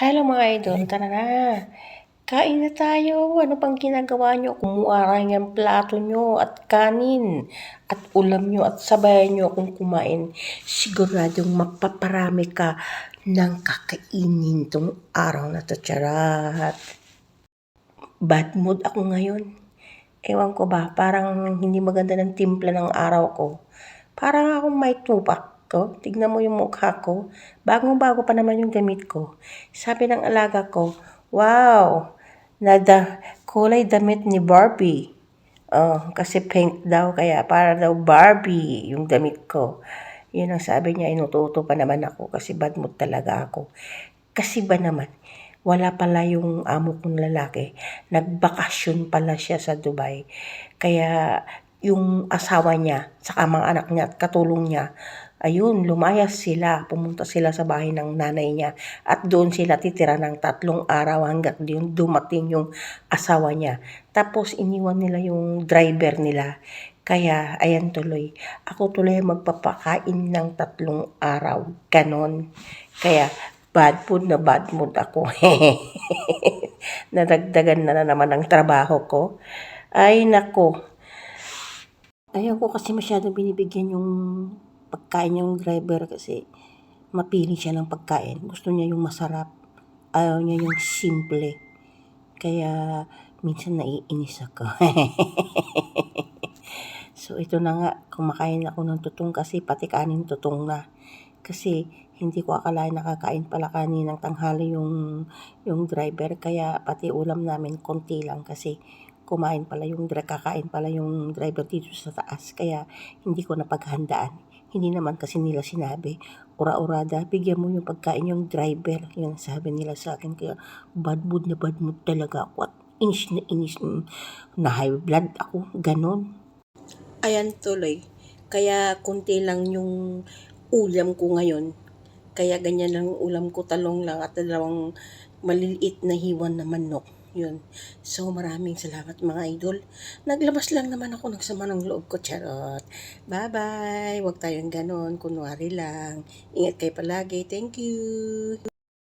Hello mga idol, tara na. Kain na tayo. Ano pang ginagawa nyo? Kumuarang yung plato nyo at kanin at ulam nyo at sabayan nyo akong kumain. Siguradong mapaparami ka ng kakainin tong araw na to. Charat. Bad mood ako ngayon. Ewan ko ba, parang hindi maganda ng timpla ng araw ko. Parang akong may tupak ko. Tignan mo yung mukha ko. Bagong-bago pa naman yung damit ko. Sabi ng alaga ko, wow, nada kulay damit ni Barbie. Oh, kasi pink daw, kaya para daw Barbie yung damit ko. Yun ang sabi niya, inututo pa naman ako kasi bad mood talaga ako. Kasi ba naman, wala pala yung amo kong lalaki. Nagbakasyon pala siya sa Dubai. Kaya yung asawa niya, saka mga anak niya at katulong niya, ayun, lumayas sila. Pumunta sila sa bahay ng nanay niya. At doon sila titira ng tatlong araw hanggat yung dumating yung asawa niya. Tapos iniwan nila yung driver nila. Kaya, ayan tuloy. Ako tuloy magpapakain ng tatlong araw. Ganon. Kaya, bad mood na bad mood ako. Nadagdagan na, na naman ang trabaho ko. Ay, nako. Ayaw ko kasi masyadong binibigyan yung pagkain yung driver kasi mapili siya ng pagkain. Gusto niya yung masarap. Ayaw niya yung simple. Kaya minsan naiinis ako. so ito na nga, kumakain ako ng tutong kasi pati kanin tutong na. Kasi hindi ko akalain nakakain pala kaninang tanghali yung, yung driver. Kaya pati ulam namin konti lang kasi kumain pala yung kakain pala yung driver dito sa taas. Kaya hindi ko napaghandaan. Hindi naman kasi nila sinabi, ura-urada, bigyan mo yung pagkain yung driver. Ang sabi nila sa akin. Kaya bad mood na bad mood talaga ako. At inis na inis na high blood ako. Ganon. Ayan tuloy. Kaya konti lang yung ulam ko ngayon. Kaya ganyan lang ulam ko, talong lang at dalawang maliliit na hiwan na manok. Yun. So, maraming salamat mga idol. Naglabas lang naman ako ng sama ng loob ko, charot. Bye-bye. Huwag tayong ganon. Kunwari lang. Ingat kayo palagi. Thank you.